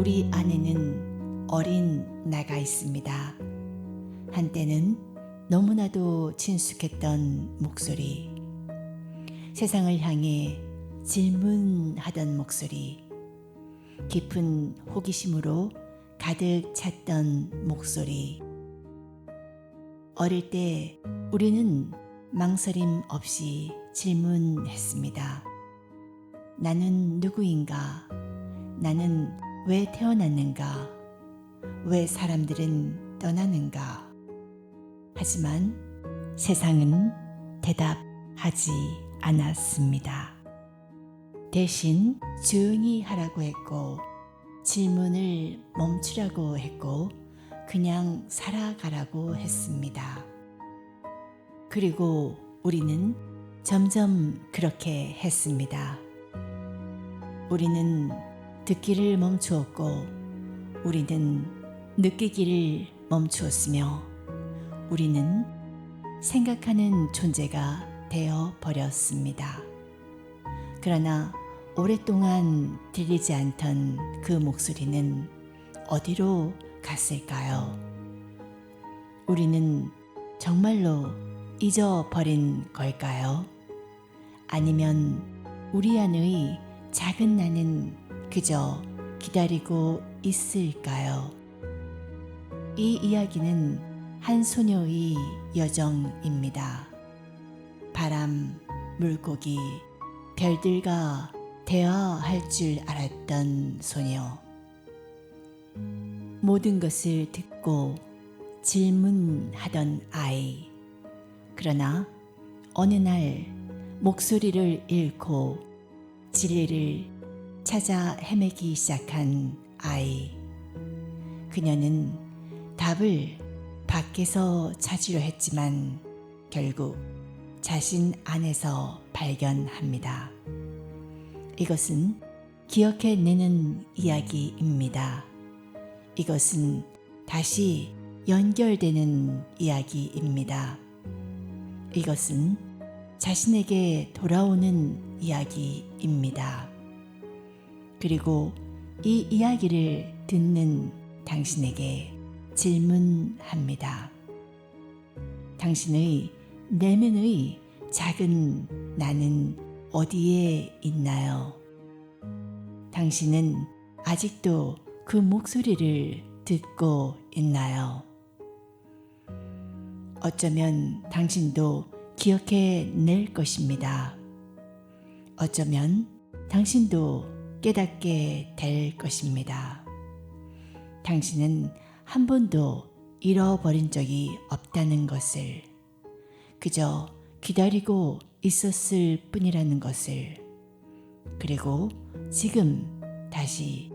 우리 안에는 어린 나가 있습니다. 한때는 너무나도 친숙했던 목소리, 세상을 향해 질문하던 목소리, 깊은 호기심으로 가득 찼던 목소리. 어릴 때 우리는 망설임 없이 질문했습니다. 나는 누구인가? 나는 왜 태어났는가? 왜 사람들은 떠나는가? 하지만 세상은 대답하지 않았습니다. 대신 조용히 하라고 했고 질문을 멈추라고 했고 그냥 살아가라고 했습니다. 그리고 우리는 점점 그렇게 했습니다. 우리는 듣기를 멈추었고 우리는 느끼기를 멈추었으며 우리는 생각하는 존재가 되어 버렸습니다. 그러나 오랫동안 들리지 않던 그 목소리는 어디로 갔을까요? 우리는 정말로 잊어버린 걸까요? 아니면 우리 안의 작은 나는 그저 기다리고 있을까요? 이 이야기는 한 소녀의 여정입니다. 바람, 물고기, 별들과 대화할 줄 알았던 소녀. 모든 것을 듣고 질문하던 아이. 그러나 어느 날 목소리를 잃고 진리를 찾아 헤매기 시작한 아이. 그녀는 답을 밖에서 찾으려 했지만 결국 자신 안에서 발견합니다. 이것은 기억해내는 이야기입니다. 이것은 다시 연결되는 이야기입니다. 이것은 자신에게 돌아오는 이야기입니다. 그리고 이 이야기를 듣는 당신에게 질문합니다. 당신의 내면의 작은 나는 어디에 있나요? 당신은 아직도 그 목소리를 듣고 있나요? 어쩌면 당신도 기억해 낼 것입니다. 어쩌면 당신도 깨닫게 될 것입니다. 당신은 한 번도 잃어버린 적이 없다는 것을 그저 기다리고 있었을 뿐이라는 것을 그리고 지금 다시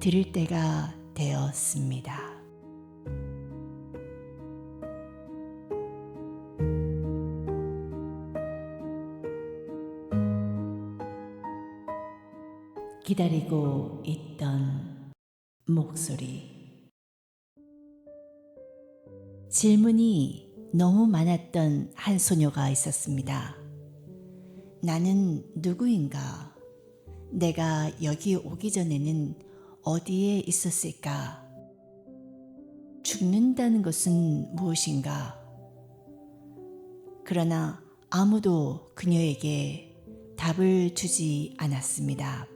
들을 때가 되었습니다. 기다리고 있던 목소리. 질문이 너무 많았던 한 소녀가 있었습니다. 나는 누구인가? 내가 여기 오기 전에는 어디에 있었을까? 죽는다는 것은 무엇인가? 그러나 아무도 그녀에게 답을 주지 않았습니다.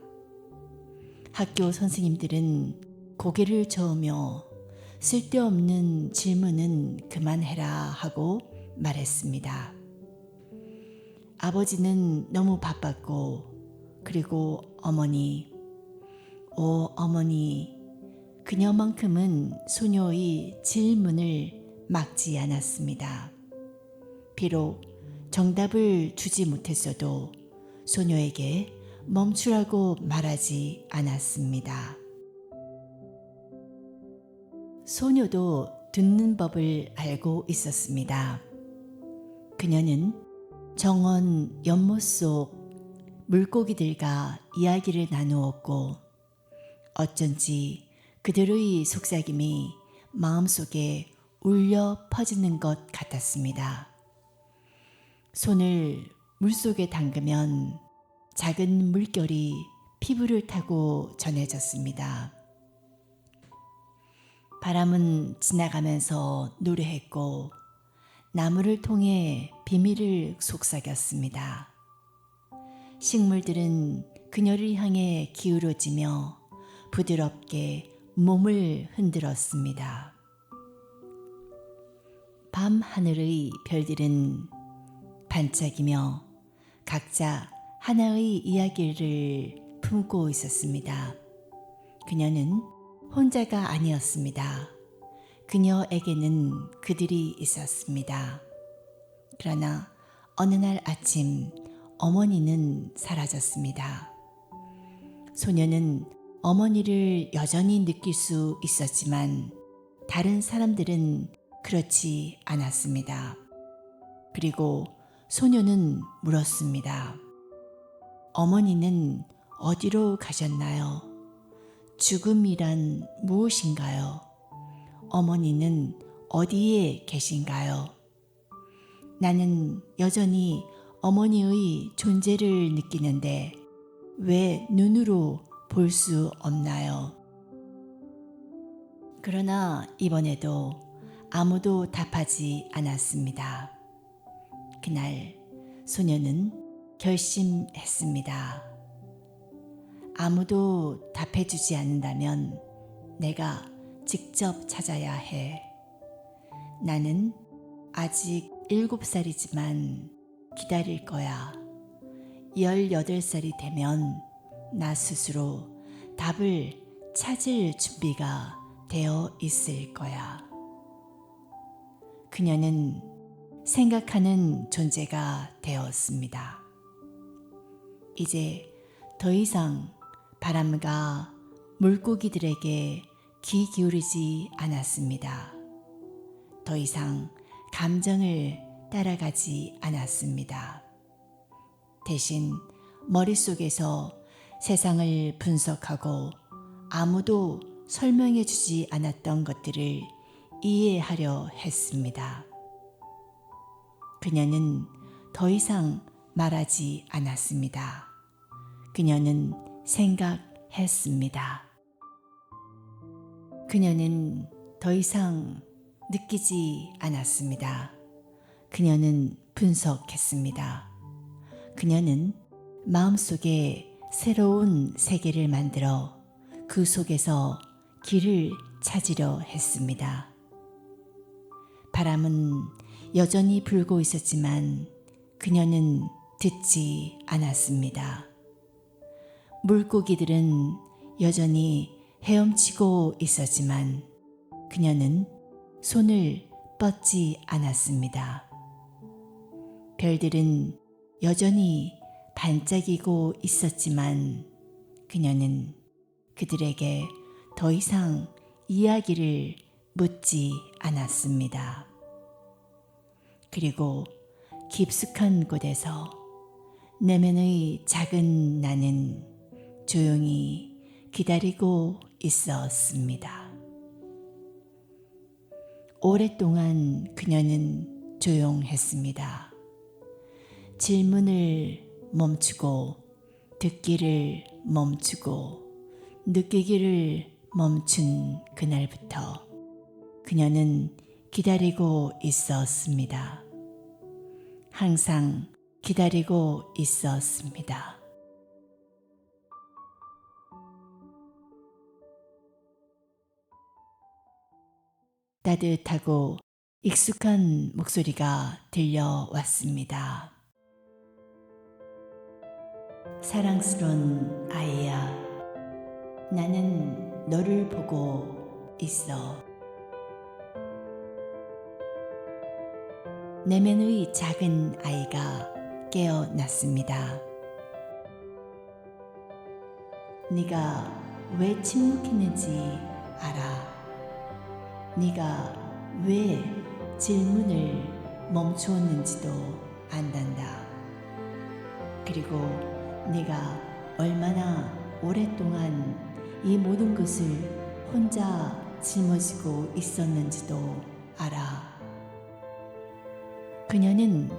학교 선생님들은 고개를 저으며 쓸데없는 질문은 그만해라 하고 말했습니다. 아버지는 너무 바빴고, 그리고 어머니, 오 어머니, 그녀만큼은 소녀의 질문을 막지 않았습니다. 비록 정답을 주지 못했어도 소녀에게 멈추라고 말하지 않았습니다. 소녀도 듣는 법을 알고 있었습니다. 그녀는 정원 연못 속 물고기들과 이야기를 나누었고 어쩐지 그들의 속삭임이 마음속에 울려 퍼지는 것 같았습니다. 손을 물속에 담그면 작은 물결이 피부를 타고 전해졌습니다. 바람은 지나가면서 노래했고 나무를 통해 비밀을 속삭였습니다. 식물들은 그녀를 향해 기울어지며 부드럽게 몸을 흔들었습니다. 밤 하늘의 별들은 반짝이며 각자 하나의 이야기를 품고 있었습니다. 그녀는 혼자가 아니었습니다. 그녀에게는 그들이 있었습니다. 그러나 어느 날 아침 어머니는 사라졌습니다. 소녀는 어머니를 여전히 느낄 수 있었지만 다른 사람들은 그렇지 않았습니다. 그리고 소녀는 물었습니다. 어머니는 어디로 가셨나요? 죽음이란 무엇인가요? 어머니는 어디에 계신가요? 나는 여전히 어머니의 존재를 느끼는데 왜 눈으로 볼 수 없나요? 그러나 이번에도 아무도 답하지 않았습니다. 그날 소녀는 결심했습니다. 아무도 답해주지 않는다면 내가 직접 찾아야 해. 나는 아직 일곱 살이지만 기다릴 거야. 18살이 되면 나 스스로 답을 찾을 준비가 되어 있을 거야. 그녀는 생각하는 존재가 되었습니다. 이제 더 이상 바람과 물고기들에게 귀 기울이지 않았습니다. 더 이상 감정을 따라가지 않았습니다. 대신 머릿속에서 세상을 분석하고 아무도 설명해 주지 않았던 것들을 이해하려 했습니다. 그녀는 더 이상 말하지 않았습니다. 그녀는 생각했습니다. 그녀는 더 이상 느끼지 않았습니다. 그녀는 분석했습니다. 그녀는 마음속에 새로운 세계를 만들어 그 속에서 길을 찾으려 했습니다. 바람은 여전히 불고 있었지만 그녀는 듣지 않았습니다. 물고기들은 여전히 헤엄치고 있었지만 그녀는 손을 뻗지 않았습니다. 별들은 여전히 반짝이고 있었지만 그녀는 그들에게 더 이상 이야기를 묻지 않았습니다. 그리고 깊숙한 곳에서 내면의 작은 나는 조용히 기다리고 있었습니다. 오랫동안 그녀는 조용했습니다. 질문을 멈추고 듣기를 멈추고 느끼기를 멈춘 그날부터 그녀는 기다리고 있었습니다. 항상 기다리고 있었습니다. 따뜻하고 익숙한 목소리가 들려왔습니다. 사랑스런 아이야, 나는 너를 보고 있어. 내면의 작은 아이가 깨어났습니다. 네가 왜 침묵했는지 알아. 네가 왜 질문을 멈추었는지도 안단다. 그리고 네가 얼마나 오랫동안 이 모든 것을 혼자 짊어지고 있었는지도 알아. 그녀는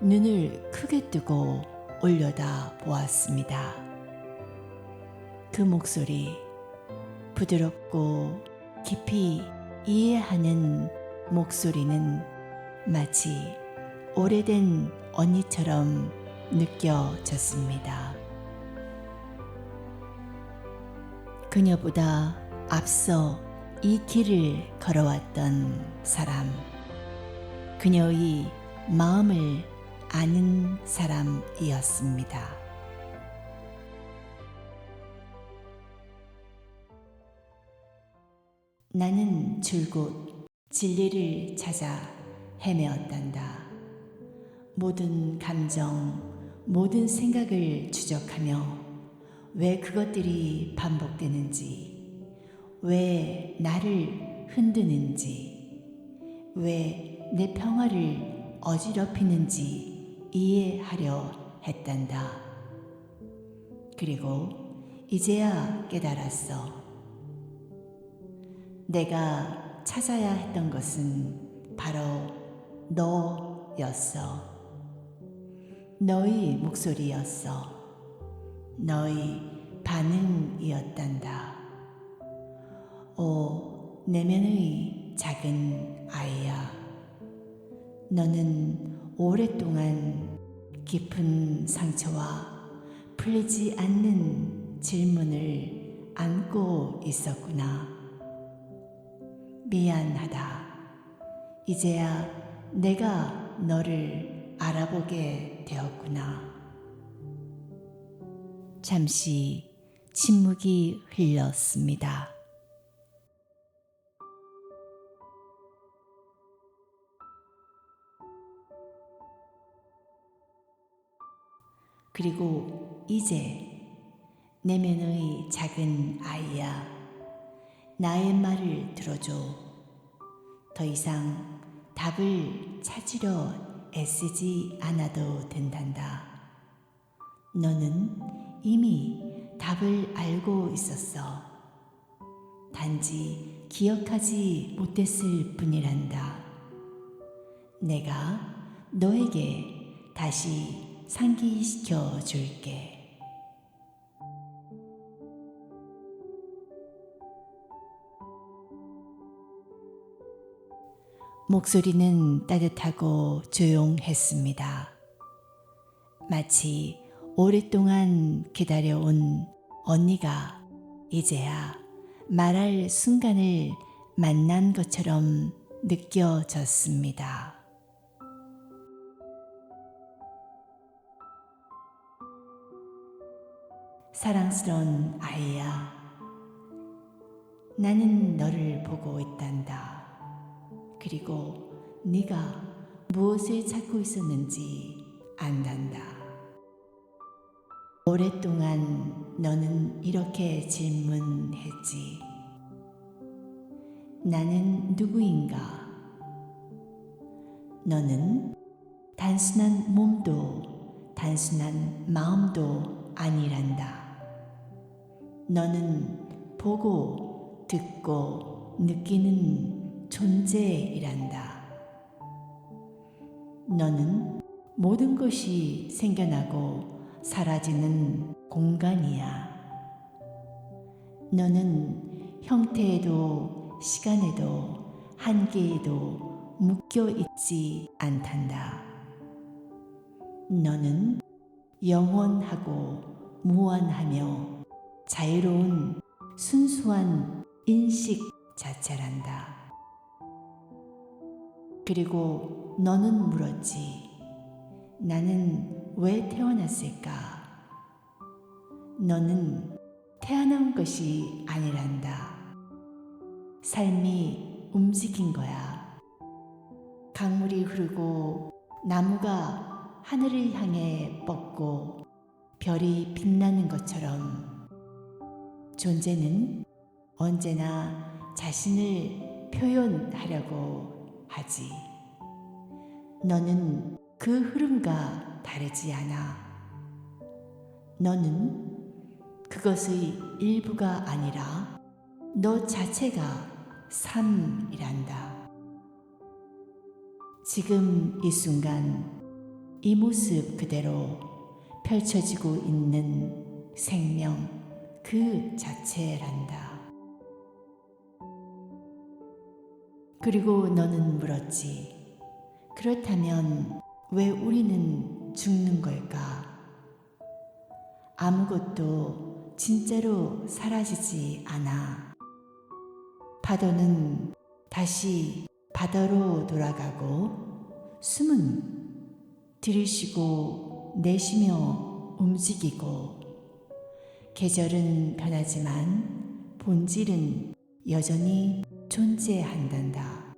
눈을 크게 뜨고 올려다 보았습니다. 그 목소리 부드럽고 깊이 이해하는 목소리는 마치 오래된 언니처럼 느껴졌습니다. 그녀보다 앞서 이 길을 걸어왔던 사람, 그녀의 마음을 아는 사람이었습니다. 나는 줄곧 진리를 찾아 헤매었단다. 모든 감정, 모든 생각을 추적하며 왜 그것들이 반복되는지, 왜 나를 흔드는지, 왜 내 평화를 어지럽히는지 이해하려 했단다. 그리고 이제야 깨달았어. 내가 찾아야 했던 것은 바로 너였어. 너의 목소리였어. 너의 반응이었단다. 오, 내면의 작은 아이야. 너는 오랫동안 깊은 상처와 풀리지 않는 질문을 안고 있었구나. 미안하다. 이제야 내가 너를 알아보게 되었구나. 잠시 침묵이 흘렀습니다. 그리고 이제 내면의 작은 아이야, 나의 말을 들어줘. 더 이상 답을 찾으려 애쓰지 않아도 된단다. 너는 이미 답을 알고 있었어. 단지 기억하지 못했을 뿐이란다. 내가 너에게 다시 상기시켜 줄게. 목소리는 따뜻하고 조용했습니다. 마치 오랫동안 기다려온 언니가 이제야 말할 순간을 만난 것처럼 느껴졌습니다. 사랑스러운 아이야. 나는 너를 보고 있단다. 그리고 네가 무엇을 찾고 있었는지 안단다. 오랫동안 너는 이렇게 질문했지. 나는 누구인가? 너는 단순한 몸도 단순한 마음도 아니란다. 너는 보고 듣고 느끼는 존재이란다. 너는 모든 것이 생겨나고 사라지는 공간이야. 너는 형태에도 시간에도 한계에도 묶여 있지 않단다. 너는 영원하고 무한하며 자유로운 순수한 인식 자체란다. 그리고 너는 물었지. 나는 왜 태어났을까? 너는 태어난 것이 아니란다. 삶이 움직인 거야. 강물이 흐르고 나무가 하늘을 향해 뻗고 별이 빛나는 것처럼 존재는 언제나 자신을 표현하려고 하지. 너는 그 흐름과 다르지 않아. 너는 그것의 일부가 아니라 너 자체가 삶이란다. 지금 이 순간 이 모습 그대로 펼쳐지고 있는 생명 그 자체란다. 그리고 너는 물었지. 그렇다면 왜 우리는 죽는 걸까? 아무것도 진짜로 사라지지 않아. 파도는 다시 바다로 돌아가고 숨은 들이쉬고 내쉬며 움직이고 계절은 변하지만 본질은 여전히 존재한단다.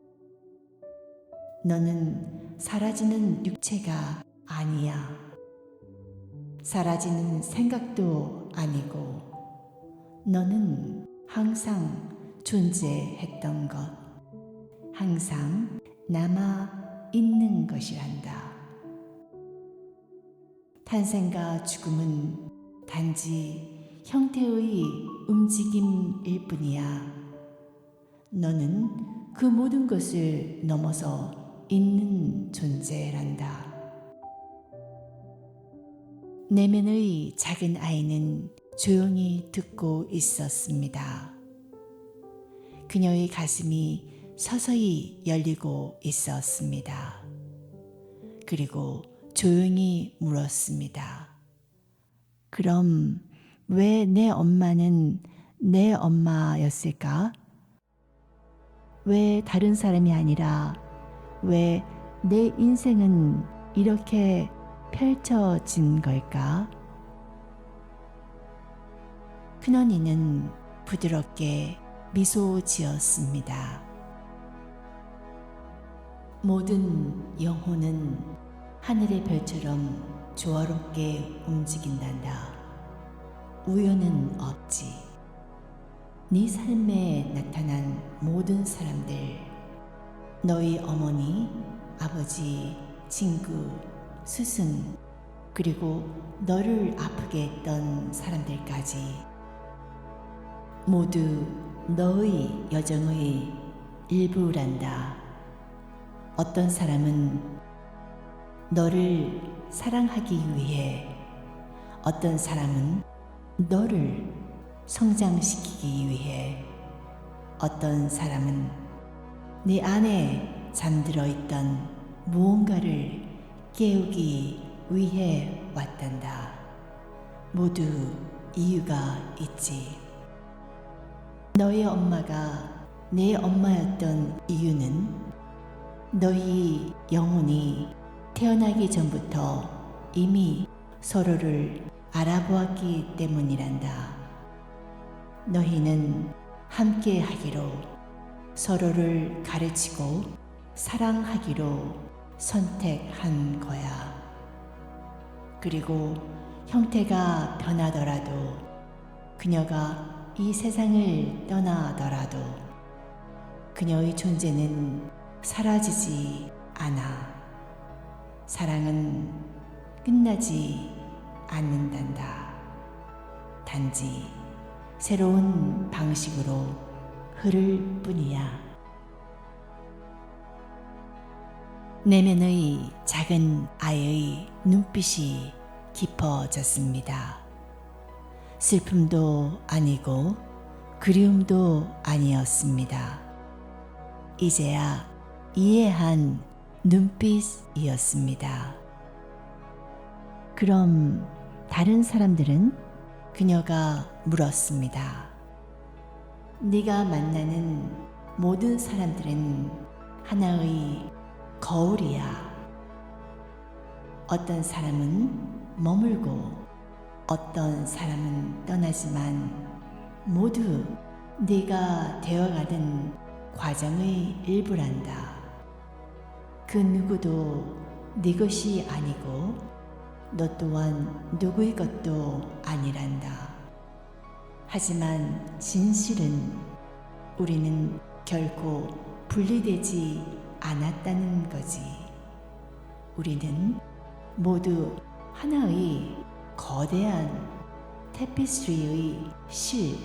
너는 사라지는 육체가 아니야. 사라지는 생각도 아니고 너는 항상 존재했던 것, 항상 남아 있는 것이란다. 탄생과 죽음은 단지 형태의 움직임일 뿐이야. 너는 그 모든 것을 넘어서 있는 존재란다. 내면의 작은 아이는 조용히 듣고 있었습니다. 그녀의 가슴이 서서히 열리고 있었습니다. 그리고 조용히 물었습니다. 그럼 왜 내 엄마는 내 엄마였을까? 왜 다른 사람이 아니라 왜 내 인생은 이렇게 펼쳐진 걸까? 큰언니는 부드럽게 미소 지었습니다. 모든 영혼은 하늘의 별처럼 조화롭게 움직인단다. 우연은 없지. 네 삶에 나타난 모든 사람들, 너희 어머니, 아버지, 친구, 스승, 그리고 너를 아프게 했던 사람들까지 모두 너의 여정의 일부란다. 어떤 사람은 너를 사랑하기 위해, 어떤 사람은 너를 성장시키기 위해, 어떤 사람은 네 안에 잠들어 있던 무언가를 깨우기 위해 왔단다. 모두 이유가 있지. 너의 엄마가 내 엄마였던 이유는 너희 영혼이 태어나기 전부터 이미 서로를 알아보았기 때문이란다. 너희는 함께 하기로 서로를 가르치고 사랑하기로 선택한 거야. 그리고 형태가 변하더라도 그녀가 이 세상을 떠나더라도 그녀의 존재는 사라지지 않아. 사랑은 끝나지 않는단다. 단지 새로운 방식으로 흐를 뿐이야. 내면의 작은 아이의 눈빛이 깊어졌습니다. 슬픔도 아니고 그리움도 아니었습니다. 이제야 이해한 눈빛이었습니다. 그럼 다른 사람들은 그녀가 물었습니다. 네가 만나는 모든 사람들은 하나의 거울이야. 어떤 사람은 머물고 어떤 사람은 떠나지만 모두 네가 되어가는 과정의 일부란다. 그 누구도 네 것이 아니고 너 또한 누구의 것도 아니란다. 하지만 진실은 우리는 결코 분리되지 않았다는 거지. 우리는 모두 하나의 거대한 테피스트리의 실,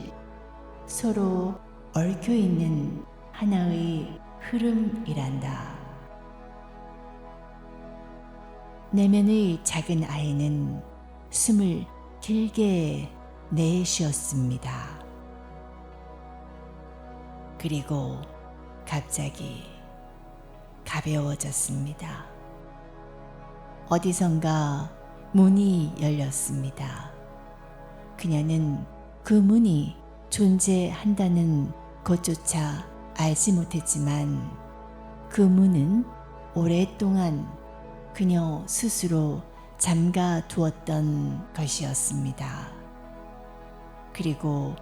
서로 얽혀 있는 하나의 흐름이란다. 내면의 작은 아이는 숨을 길게 내쉬었습니다. 그리고 갑자기 가벼워졌습니다. 어디선가 문이 열렸습니다. 그녀는 그 문이 존재한다는 것조차 알지 못했지만 그 문은 오랫동안 그녀 스스로 잠가 두었던 것이었습니다. 그리고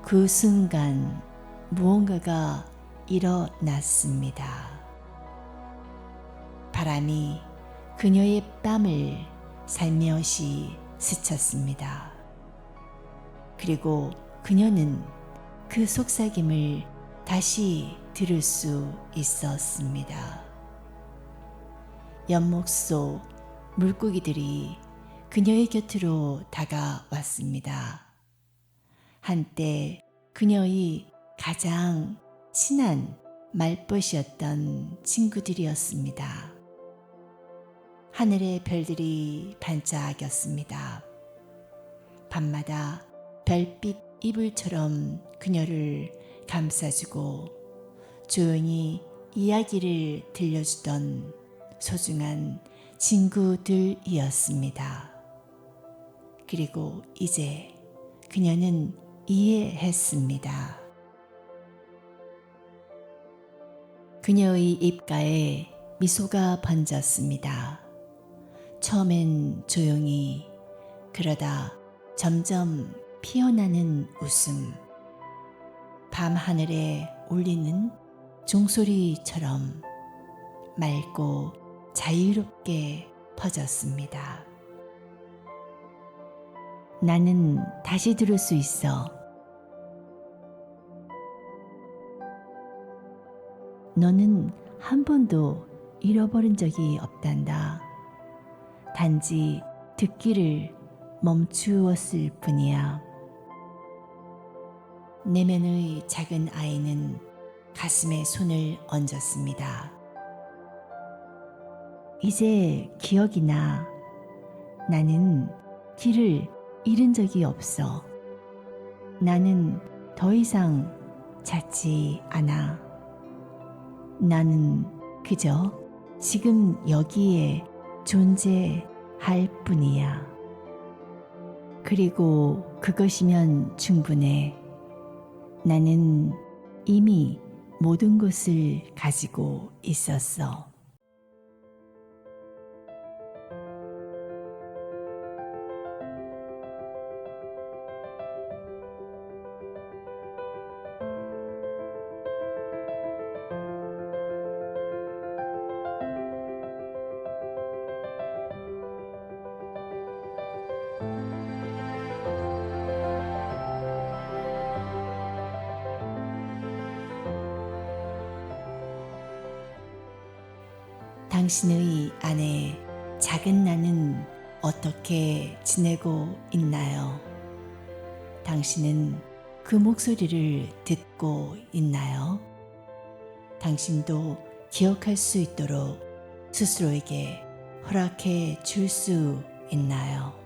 그 순간 무언가가 일어났습니다. 바람이 그녀의 뺨을 살며시 스쳤습니다. 그리고 그녀는 그 속삭임을 다시 들을 수 있었습니다. 연목 속 물고기들이 그녀의 곁으로 다가왔습니다. 한때 그녀의 가장 친한 말벗이었던 친구들이었습니다. 하늘의 별들이 반짝였습니다. 밤마다 별빛 이불처럼 그녀를 감싸주고 조용히 이야기를 들려주던 소중한 친구들이었습니다. 그리고 이제 그녀는 이해했습니다. 그녀의 입가에 미소가 번졌습니다. 처음엔 조용히 그러다 점점 피어나는 웃음. 밤하늘에 울리는 종소리처럼 맑고 자유롭게 퍼졌습니다. 나는 다시 들을 수 있어. 너는 한 번도 잃어버린 적이 없단다. 단지 듣기를 멈추었을 뿐이야. 내면의 작은 아이는 가슴에 손을 얹었습니다. 이제 기억이 나. 나는 길을 잃은 적이 없어. 나는 더 이상 찾지 않아. 나는 그저 지금 여기에 존재할 뿐이야. 그리고 그것이면 충분해. 나는 이미 모든 것을 가지고 있었어. 어떻게 지내고 있나요? 당신은 그 목소리를 듣고 있나요? 당신도 기억할 수 있도록 스스로에게 허락해 줄 수 있나요?